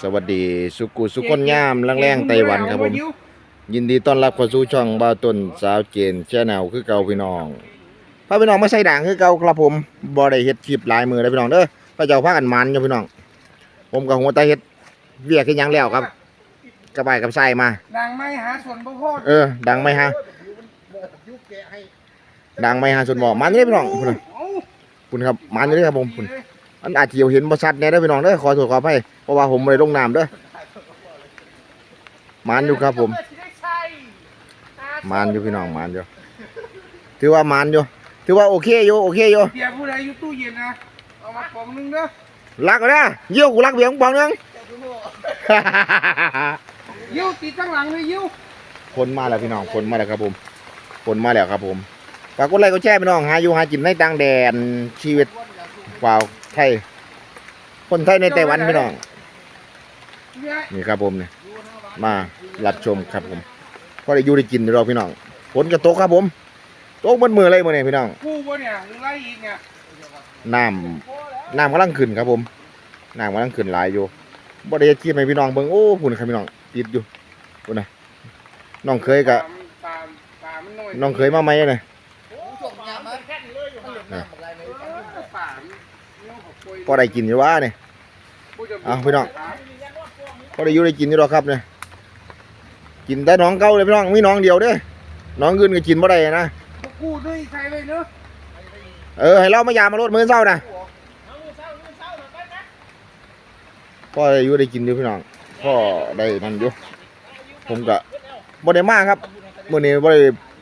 สวัสดีสุกุสุคนยามแรงๆไต้หวันครับผม ยินดีต้อนรับเข้าสู่ช่องบ่าวต้นสาวเจนแชนแนลคือเก่าพี่น้องพาพี่น้องมาใส่ด่างคือเก่าครับผมบ่ได้เฮ็ดคลิปหลายมือแล้วพี่น้องเด้อพระเจ้าพากันมันอยู่พี่น้อง ผมกับหัวตาเฮ็ดเวียกคือหยังแล้วครับกระบายกับไส้มา ดังไม่หาส่วนบ่พอดเออ ดังไหมฮะดังไหมฮะส่วนบ่มันนี่พี่น้องคุณน่ะเอ้าคุณครับมันนี่ครับผมคุณ อันอาจจะเห็นบ่ชัดแน่เด้อพี่น้องเด้อขอโทษขออภัยเพราะว่าผมบ่ได้ลงน้ำเด้อมันอยู่ครับผมมานอยู่พี่น้องมานอยู่ถือว่ามานอยู่ถือว่าโอเคอยู่โอเคอยู่เบียร์ผู้ใดอยู่ตู้เย็นนะเอามากล่องหนึงเด้อรักก็นะเยี่ยวกูรักเบียงปองนึงยิ้วติดข้างหลังเลยยิ้วผลมาแล้วพี่น้องผลมาแล้วครับผมผลมาแล้วครับผมฝากกดไลค์กดแชร์พี่น้องหาอยู่หากินในต่างแดนชีวิตว่าว ไทย คนไทยในไต้หวันพี่น้องเบียร์นี่ครับผมเนี่ยมารับชมครับผมพอได้อยู่ได้กินอยู่เราพี่น้องฝนกระตกครับผมตกมันมือเลยมือเนี่ยพี่น้องกูบ่เนี่ยหรือไรอีกเนี่ยน้ำน้ำกำลังขึ้นครับผมน้ำกำลังขึ้นหลายอยู่บ่ได้เฮ็ดคลิปให้พี่น้องเบิ่งโอ้พุ่นครับพี่น้องติดอยู่พุ่นน่ะน้องเคยกะปลาปลามันน้อยน้องเคยมาไหมเนี่ย เออปลามันเนื้อของปุยพอได้กินอยู่ว่าเนี่ยกูจะเอาพี่น้องพอได้อยู่ได้กินอยู่หรอกครับเนี่ยกินแต่น้องเก่าเลยพี่น้องมีน้องเดียวเด้อน้องอื่นก็กินบ่ได้นะกูด้วยใครเลยเนอะเออให้เรามายามมาลดมื้อเช้านะพ่อได้อยู่ได้กินอยู่พี่น้องพ่อได้นั่นอยู่ผมก็บ่ได้มาครับมื้อนี้บ่ได้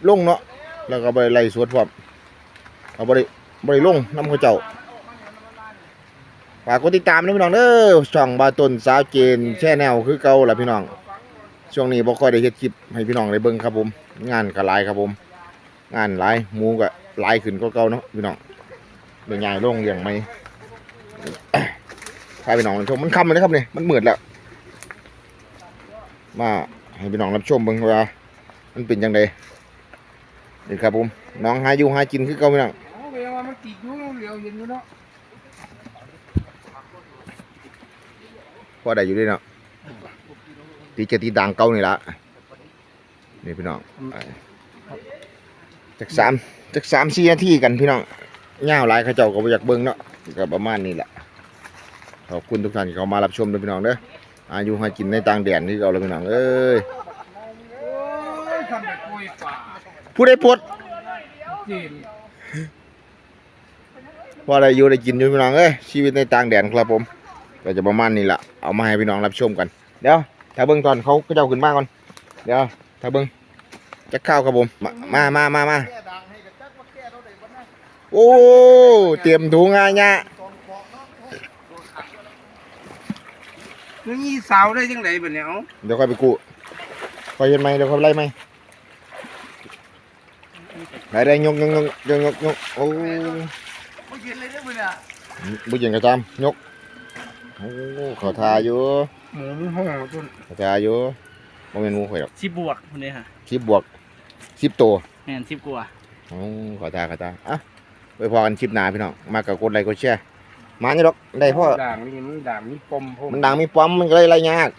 ลงเนาะแล้วก็บ่ได้ไล่สวดพร้อมเอาบ่ได้บ่ได้ลงนํเขาเจ้า ฝากกดติดตามด้วยพี่น้องเด้อช่องบาต้นสาวเจนแช่แนวคือเก่าล่ะพี่น้อง ช่วงนี้บ่ค่อยได้เฮ็ดคลิปให้พี่น้องได้เบิ่งครับผม งานก็หลายครับผม งานหลายหมูก็หลายขึ้นกว่าเก่าเนาะพี่น้องเดี๋ยวใหญ่ลงเลี้ยงไหมพาพี่น้องรับชมมันค่ำแล้วนะครับเนี่ยมันมืดแล้ว มาให้พี่น้องรับชมเบิ่งว่ามันเป็นจังไดนี่ครับผมน้องหาอยู่หากินคือเก่าพี่น้อง เอาเวลามันติดอยู่เหลียวเย็นอยู่เนาะ พ อได้อยู่ด้วยเนาะตีจะตีดังเก่านี่ละนี่พี่น้องจากสามจากสามสี่นาทีกันพี่น้องเงาวหลายเขาเจ้าก็บ่อยากเบิ่งเนาะก็ประมาณนี้แหละขอบคุณทุกท่านที่เข้ามารับชมด้วยพี่น้องเด้ออายุหากินในต่างแดนที่เราเลยพี่น้องเอ้ยโอ้ยทำแบบปุยปลาผู้ใดปวดเจีนว่าได้อยู่ได้กินอยู่พี่น้องเอ้ยชีวิตในต่างแดนครับผม ก็จะประมาณนี้แหละเอามาให้พี่น้องรับชมกัน เดี๋ยวถ้าเบิ่งตอนเขาเขาเจ้าขึ้นมาก่อน เดี๋ยวถ้าเบิ่งจะเข้าวครับผมมามามามามาโอ้ เตรียมถุงงานเนี่ยนึกยี่สาวได้จังไดบัดเนี่ยเอ้าเดี๋ยวค่อยไปกู้ค่อยเห็นไหมเดี๋ยวค่อยไล่ไหมไหนได้ยกยกยกยกยกยกโอ้บ่เห็นเลยเด้อบัดเนี่ยบุญยังกระจามยก โอ้เขาทาอยู่หมูมันห่อจนเขาทาอยู่โมเมนต์มูข่อยหรอกสิบบวกคนนี้ค่ะสิบบวกสิบตัวแม่นสิบกว่าโอ้ขอตาขอตาอะไปพอกันคลิปหน้าพี่น้องมากับกดไลค์กดแชร์มานี่หรอกได้พ่อด่างนี่มันด่างมีปมพมมันดังมีปั๊มมันก็เลยไรยาก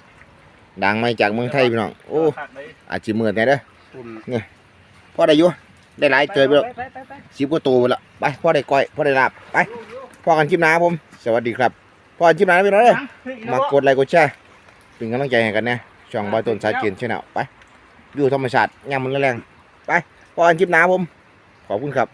ดังมาจากเมืองไทยพี่น้องโอ้ขาดเลยอาจจะมืดแน่เด้อคุณพ่อได้อยู่ได้หลายเจอไปแล้วไปไปไปสิบกว่าตัวไปแล้วไปพ่อได้ก้อยพ่อได้ลาบไปพอกันคลิปหน้าครับผม สวัสดีครับ พอกันคลิปหน้านะพี่น้องเด้อมากดไลค์กดแชร์เป็นกำลังใจให้กันนะช่องบอยต้นสายเกียนชแนลไปอยู่ธรรมชาติยามมันแรงๆไปพอกันคลิปหน้าครับผมขอบคุณครับ